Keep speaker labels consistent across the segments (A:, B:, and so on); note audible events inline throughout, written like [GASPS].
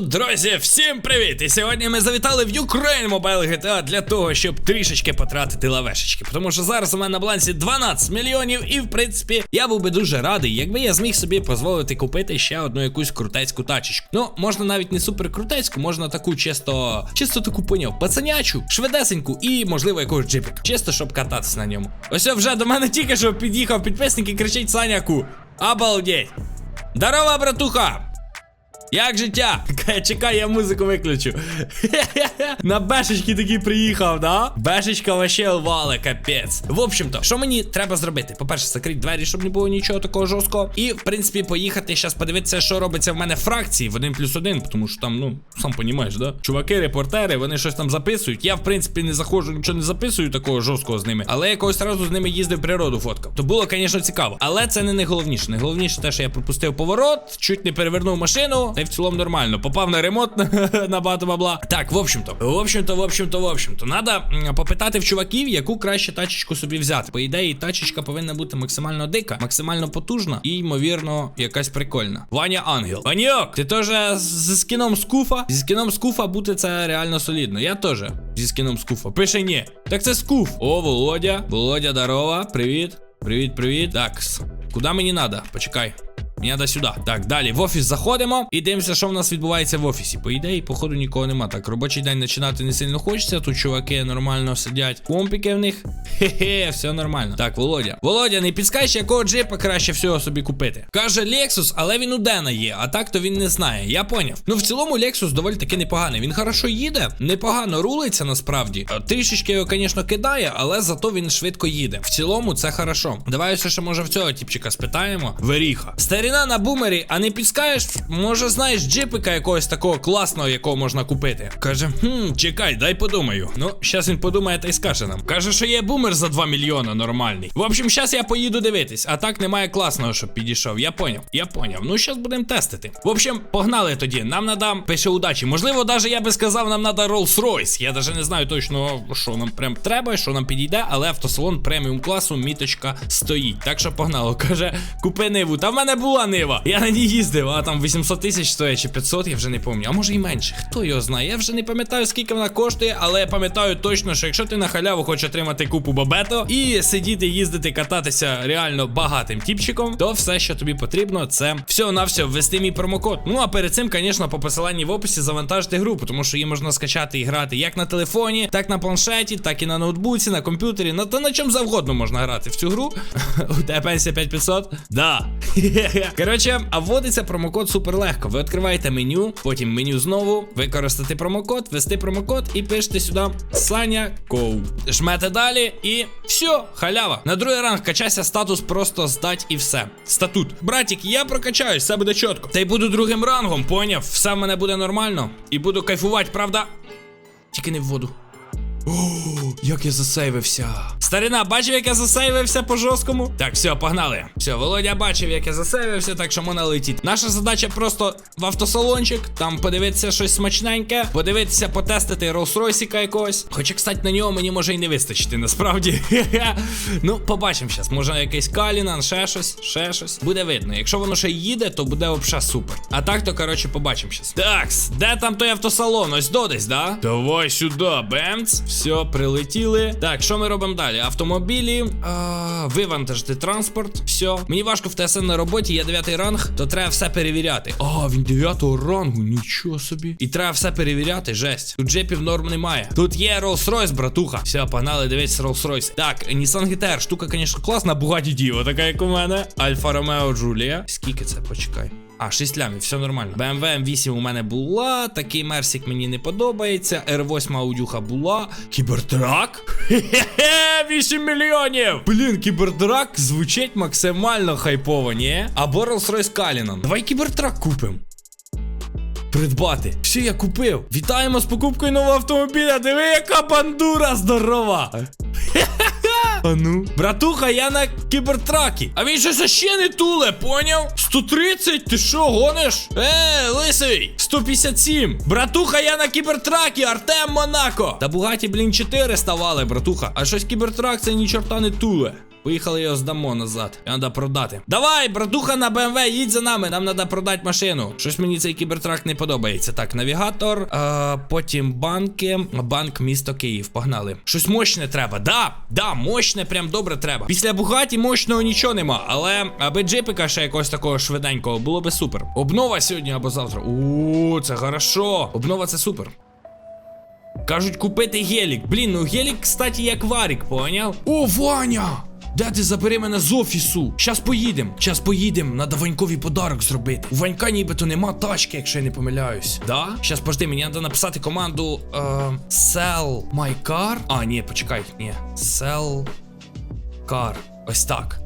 A: Друзі, всім привіт! І сьогодні ми завітали в Ukraine Mobile GTA для того, щоб трішечки потратити лавешечки. Тому що зараз у мене на балансі 12 мільйонів, і в принципі я був би дуже радий, якби я зміг собі дозволити купити ще одну якусь крутецьку тачечку. Ну, можна навіть не супер крутецьку, можна таку чисто, чисто таку поняв, пацанячу, швидесеньку і, можливо, якогось джипіка. Чисто, щоб кататися на ньому. Ось вже до мене тільки що під'їхав підписник і кричить Саняку. Обалдеть! Здорово, братуха! Як життя? [LAUGHS] Чекай, я музику виключу. [LAUGHS] На бешечки такий приїхав, да? Бешечка вообще вале, капець. В общем-то, що мені треба зробити? По-перше, закрити двері, щоб не було нічого такого жорсткого. І, в принципі, поїхати зараз подивитися, що робиться в мене фракції в 1 плюс 1, тому що там, ну, сам понімаєш, да? Чуваки, репортери, вони щось там записують. Я, в принципі, не заходжу, нічого не записую такого жорсткого з ними. Але якогось разу з ними їздив природу фоткав. То було, звісно, цікаво. Але це не найголовніше. Найголовніше те, що я пропустив поворот, чуть не перевернув машину, та й в цілому нормально. Попав на ремонт [LAUGHS] на багато бабла. Так, в общем-то, в общем-то, в общем-то, в общем-то, надо попитати в чуваків, яку краще тачечку собі взяти. По ідеї, тачечка повинна бути максимально дика, максимально потужна і, ймовірно, якась прикольна. Ваня Ангел. Ваньок, ти теж з зі скіном скуфа? Зі скіном скуфа бути це реально солідно. Я теж зі скіном скуфа. Пише ні. Так це скуф. О, Володя. Володя, здорова. Привіт. Привіт, привіт. Так, куди мені надо? Почекай. Мені треба сюди. Так, далі в офіс заходимо і дивимося, що в нас відбувається в офісі. По ідеї, походу, нікого нема. Так, робочий день починати не сильно хочеться. Тут чуваки нормально сидять. Компіки в них. Хе-хе, все нормально. Так, Володя. Володя, не підскажеш, якого джипа краще всього собі купити. Каже Lexus, але він у Дена є, а так то він не знає. Я поняв. Ну в цілому Lexus доволі таки непоганий. Він хорошо їде, непогано рулиться насправді. Трішечки його, звісно, кидає, але зато він швидко їде. В цілому це хорошо. Давай ось ще може в цього типчика спитаємо. Веріха. Старіна на бумері, а не підскаєш? Може, знаєш джипика якогось такого класного, якого можна купити? Каже, хм, чекай, дай подумаю. Ну, щас він подумає та й скаже нам. Каже, що є бумер за 2 мільйона нормальний. В общем, щас я поїду дивитись, а так немає класного, щоб підійшов. Я поняв, я поняв. Ну, щас будемо тестити. В общем, погнали тоді. Нам надам пише удачі. Можливо, даже я би сказав, нам надо Rolls-Royce. Я даже не знаю точно, що нам прям треба, що нам підійде, але автосалон преміум класу, міточка стоїть. Так що погнало. Каже, купи ниву. Та в мене була нива. Я на ній їздив, а там 800 тисяч стоїть чи 500, я вже не пам'ятаю. А може і менше. Хто його знає? Я вже не пам'ятаю, скільки вона коштує, але я пам'ятаю точно, що якщо ти на халяву хочеш отримати купу бабето і сидіти, їздити, кататися реально багатим тіпчиком, то все, що тобі потрібно, це все на ввести мій промокод. Ну а перед цим, звісно, по посиланні в описі завантажити групу, тому що її можна скачати і грати як на телефоні, так на планшеті, так і на ноутбуці, на комп'ютері. На та на чому завгодно можна грати в цю гру. [LAUGHS] У тебе пенсія 5500? Да. [LAUGHS] Коротше, а вводиться промокод супер легко. Ви відкриваєте меню, потім меню знову, використати промокод, ввести промокод і пишете сюди Саня Коу. Жмете далі і все, халява. На другий ранг качайся статус просто здать і все. Статут. Братік, я прокачаюсь, все буде чітко. Та й буду другим рангом, поняв? Все в мене буде нормально. І буду кайфувати, правда? Тільки не в воду. О, як я засейвився. Старина, бачив, як я засейвився по жорсткому? Так, все, погнали. Все, Володя бачив, як я засейвився, так що можна летіти. Наша задача просто в автосалончик, там подивитися щось смачненьке, подивитися, потестити Rolls-Royce якогось. Хоча, кстати, на нього мені може і не вистачити, насправді. [LAUGHS] ну, побачимо зараз. Може якийсь Калінан, ще щось, ще щось. Буде видно. Якщо воно ще їде, то буде взагалі супер. А так, то коротше, побачимо зараз. Такс, де там той автосалон? Ось додесь, да? Давай сюди, бемц. Все, прилетіли. Так, що ми робимо далі? Автомобілі, а, вивантажити транспорт. Все. Мені важко в ТСН на роботі, є 9 ранг, то треба все перевіряти. А, він 9 рангу, нічого собі. І треба все перевіряти, жесть. Тут джепів норм немає. Тут є Rolls-Royce, братуха. Все, погнали, дивитися Rolls-Royce. Так, Nissan GTR, штука, звісно, класна, Bugatti Divo, така як у мене. Альфа Ромео Джулія. Скільки це? Почекай. А, 6 лямів, все нормально. BMW M8 у мене була, такий Мерсік мені не подобається. R8 аудюха була. Кібертрак? Хе-хе, 8 мільйонів! Блін, кібертрак звучить максимально хайпово, ні? Або Rolls-Royce Cullinan. Давай кібертрак купимо. Придбати. Все, я купив. Вітаємо з покупкою нового автомобіля. Диви, яка бандура здорова. А ну. Братуха, я на кібертракі. А він щось ще не туле, поняв? 130? Ти що, гониш? Е, лисий! 157. Братуха, я на кібертракі, Артем Монако. Та Бугаті, блін, 4 ставали, братуха. А щось кібертрак це ні чорта не туле. Поїхали його здамо назад. Його треба продати. Давай, братуха на БМВ, їдь за нами. Нам треба продати машину. Щось мені цей кібертрак не подобається. Так, навігатор, е, потім банки. Банк місто Київ. Погнали. Щось мощне треба. Да, да, мощне, прям добре треба. Після Бугаті мощного нічого нема. Але аби джипика ще якогось такого швиденького, було би супер. Обнова сьогодні або завтра. О, це хорошо. Обнова це супер. Кажуть, купити гелік. Блін, ну гелік, кстати, як варік, поняв? О, Ваня! Де ти забери мене з офісу? Щас поїдем. Щас поїдем. Надо Ванькові подарок зробити. У Ванька нібито нема тачки, якщо я не помиляюсь. Да? Щас пожди, мені треба написати команду е, Sell my car. А, ні, почекай, ні. Sell car. Ось так.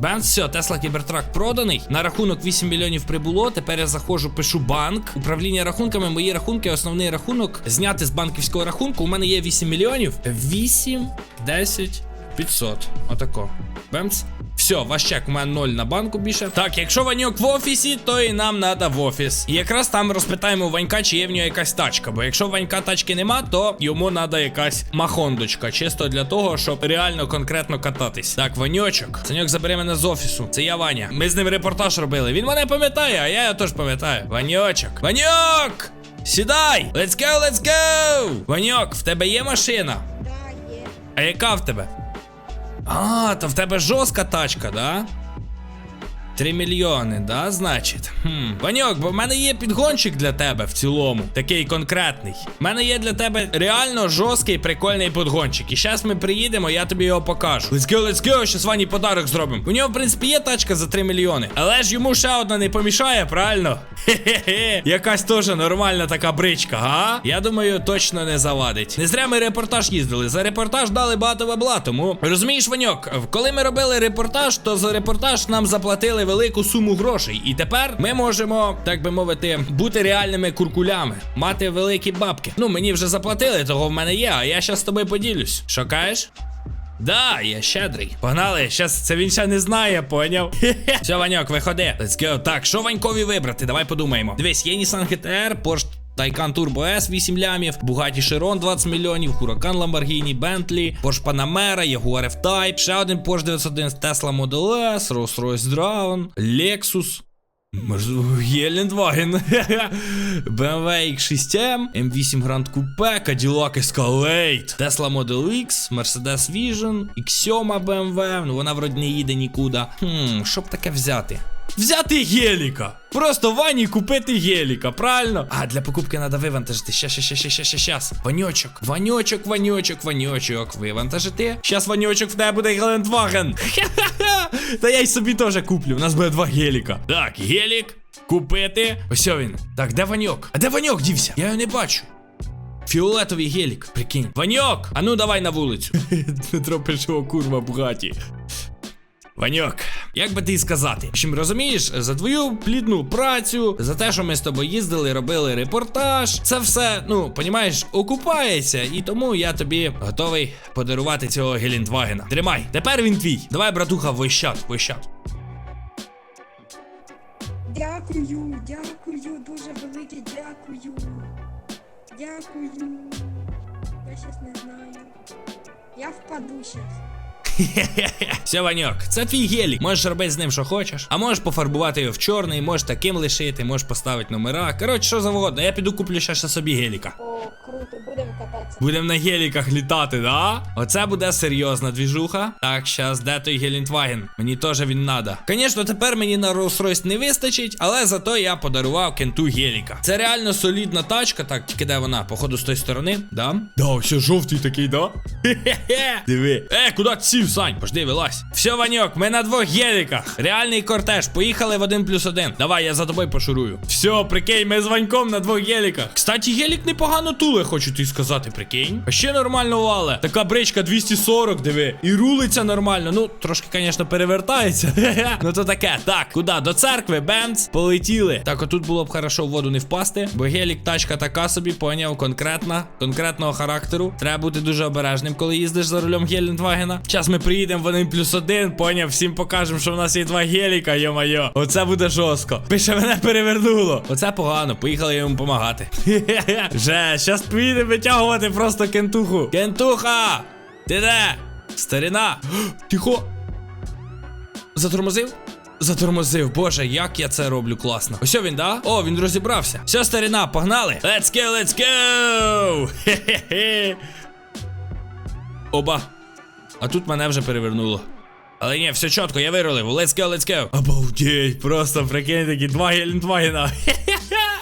A: Бенз, все, Тесла Кібертрак проданий. На рахунок 8 мільйонів прибуло. Тепер я заходжу, пишу банк. Управління рахунками, мої рахунки, основний рахунок. Зняти з банківського рахунку. У мене є 8 мільйонів. 8, 10, 500. Отако. Бемц. Все, ваш чек, у мене 0 на банку більше. Так, якщо Ваньок в офісі, то і нам треба в офіс. І якраз там розпитаємо Ванька, чи є в нього якась тачка. Бо якщо Ванька тачки нема, то йому треба якась махондочка. Чисто для того, щоб реально конкретно кататись. Так, Ваньочок. Саньок забере мене з офісу. Це я Ваня. Ми з ним репортаж робили. Він мене пам'ятає, а я його теж пам'ятаю. Ваньочок. Ваньок! Сідай! Let's go, let's go! Ваньок, в тебе є машина? А яка в тебе? А, то в тебе жорстка тачка, да? 3 мільйони, да, значить? Хм. Ваньок, бо в мене є підгончик для тебе в цілому. Такий конкретний. В мене є для тебе реально жорсткий прикольний підгончик. І зараз ми приїдемо, я тобі його покажу. Let's go, let's go, щас Вані подарок зробимо. У нього, в принципі, є тачка за 3 мільйони. Але ж йому ще одна не помішає, правильно? Хе-хе-хе. Якась теж нормальна така бричка, га? Я думаю, точно не завадить. Не зря ми репортаж їздили. За репортаж дали багато бабла, тому розумієш, Ваньок, коли ми робили репортаж, то за репортаж нам заплатили велику суму грошей. І тепер ми можемо, так би мовити, бути реальними куркулями, мати великі бабки. Ну, мені вже заплатили, того в мене є, а я щас з тобою поділюсь. Шукаєш? Да, я щедрий. Погнали, щас це він ще не знає, поняв? Все, Ваньок, виходи. Let's go. Так, що Ванькові вибрати? Давай подумаємо. Дивись, є Nissan GTR, Porsche Taycan Turbo S 8 лямів, Bugatti Chiron 20 мільйонів, Huracan Lamborghini, Bentley, Porsche Panamera, Jaguar F-Type, ще один Porsche 911, Tesla Model S, Rolls-Royce Dragon, Lexus. Гелендваген, BMW X6M, M8 Grand Coupe, Cadillac Escalade, Tesla Model X, Mercedes Vision, X7 BMW, ну вона вроді не їде нікуди. Хм, що б таке взяти? Взяти геліка! Просто Вані купити геліка, правильно? А, для покупки треба вивантажити. Щас, щас, щас, щас, щас, щас, щас. Ваньочок, Ваньочок, Ваньочок, Ваньочок, вивантажити. Щас, Ваньочок, в тебе буде Гелендваген. [LAUGHS] Та я й собі теж куплю. У нас буде два геліка. Так, гелік, купити. Ось він. Так, де Ваньок? А де Ваньок дівся? Я його не бачу. Фіолетовий гелік, прикинь. Ваньок! А ну давай на вулицю. [LAUGHS] Дмитро пише, курва Бугаті. Ваньок, як би ти сказати? Общем, розумієш, за твою плідну працю, за те, що ми з тобою їздили, робили репортаж, це все, ну, понімаєш, окупається, і тому я тобі готовий подарувати цього Гелендвагена. Тримай, тепер він твій. Давай, братуха, вощат, вощат.
B: Дякую, дякую, дуже велике дякую. Дякую. Я щас не знаю. Я впаду щас. [LAUGHS]
A: Все, Ваньок, це твій гелік. Можеш робити з ним, що хочеш. А можеш пофарбувати його в чорний, можеш таким лишити, можеш поставити номера. Коротше, що завгодно. Я піду куплю ще, собі геліка.
B: О, круто, кататися.
A: Будемо на геліках літати, да? Оце буде серйозна двіжуха. Так, щас, де той Гелендваген? Мені теж він надо. Звісно, тепер мені на Rolls-Royce не вистачить, але зато я подарував кенту геліка. Це реально солідна тачка. Так, тільки де вона? Походу, з тої сторони, да? Да, все жовтий такий, да? Хе-хе-хе. Диви. Е, куди ти сів, Сань? Пожди, вилазь. Все, Ваньок, ми на двох геліках. Реальний кортеж. Поїхали в один плюс один. Давай, я за тобою пошурую. Все, прикинь, ми з Ваньком на двох геліках. Кстати, гелік непогано туле, хочу тобі сказати, прикинь. А ще нормально вале. Така бричка 240, диви. І рулиться нормально. Ну, трошки, звісно, перевертається. [LAUGHS] Ну то таке. Так, куди? До церкви, бемц. Полетіли. Так, отут було б хорошо в воду не впасти, бо гелік тачка така собі, поняв, конкретна, конкретного характеру. Треба бути дуже обережним, коли їздиш за рулем Гелендвагена. Зараз ми приїдемо в один плюс один, поняв, всім покажемо, що в нас є два геліка, йо-майо. Оце буде жорстко. Пише, мене перевернуло. Оце погано, поїхали йому допомагати. [LAUGHS] Вже, щас поїдемо витягувати просто кентуху. Кентуха! Ти де? Старина! [GASPS] Тихо! Затормозив? Затормозив, боже, як я це роблю класно. Ось він, да? О, він розібрався. Все, старина, погнали. Let's go, let's go! Хе-хе-хе. Оба. А тут мене вже перевернуло. Але ні, все чітко, я вирулив. Let's go, let's go. Обалдеть, просто прикинь такі два гелендвагена.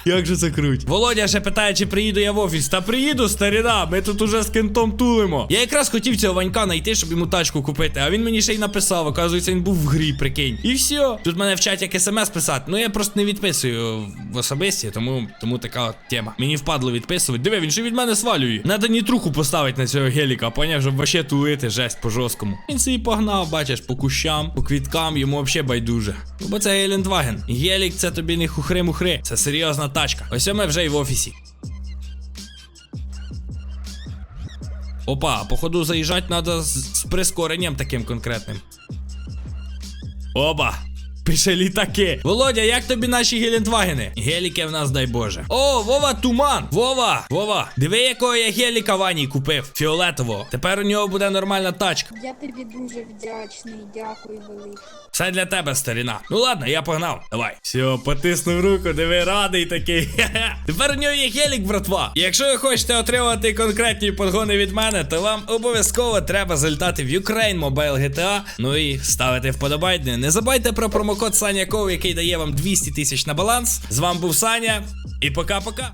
A: Як же це круть. Володя ще питає, чи приїду я в офіс. Та приїду, старина, ми тут уже з кентом тулимо. Я якраз хотів цього Ванька знайти, щоб йому тачку купити, а він мені ще й написав. Оказується, він був в грі, прикинь. І все. Тут мене вчать як смс писати. Ну я просто не відписую в особисті, тому, тому така тема. Мені впадло відписувати. Диви, він ще від мене свалює. Надо нітруху поставити на цього геліка, поняв, щоб вообще тулити жесть по жорсткому. Він собі погнав, бачиш, по кущам, по квіткам, йому взагалі байдуже. Бо це Гелендваген. Гелік це тобі не хухри-мухри. Це серйозна тачка. Ось ми вже й в офісі. Опа, походу заїжджати треба з, прискоренням таким конкретним. Оба. Пише літаки. Володя, як тобі наші гелендвагени? Геліки в нас, дай Боже. О, Вова, туман! Вова! Вова! Диви, якого я геліка Вані купив. Фіолетового. Тепер у нього буде нормальна тачка.
B: Я тобі дуже вдячний, дякую велике.
A: Все для тебе, старина. Ну ладно, я погнав. Давай. Все, потиснув руку, диви, радий такий. [LAUGHS] Тепер у нього є гелік, братва. І Якщо ви хочете отримати конкретні подгони від мене, то вам обов'язково треба залітати в Ukraine Mobile GTA. Ну і ставити вподобайки. Не забувайте про промокод Саня Ков, який дає вам 200 тисяч на баланс. З вами був Саня. І пока-пока.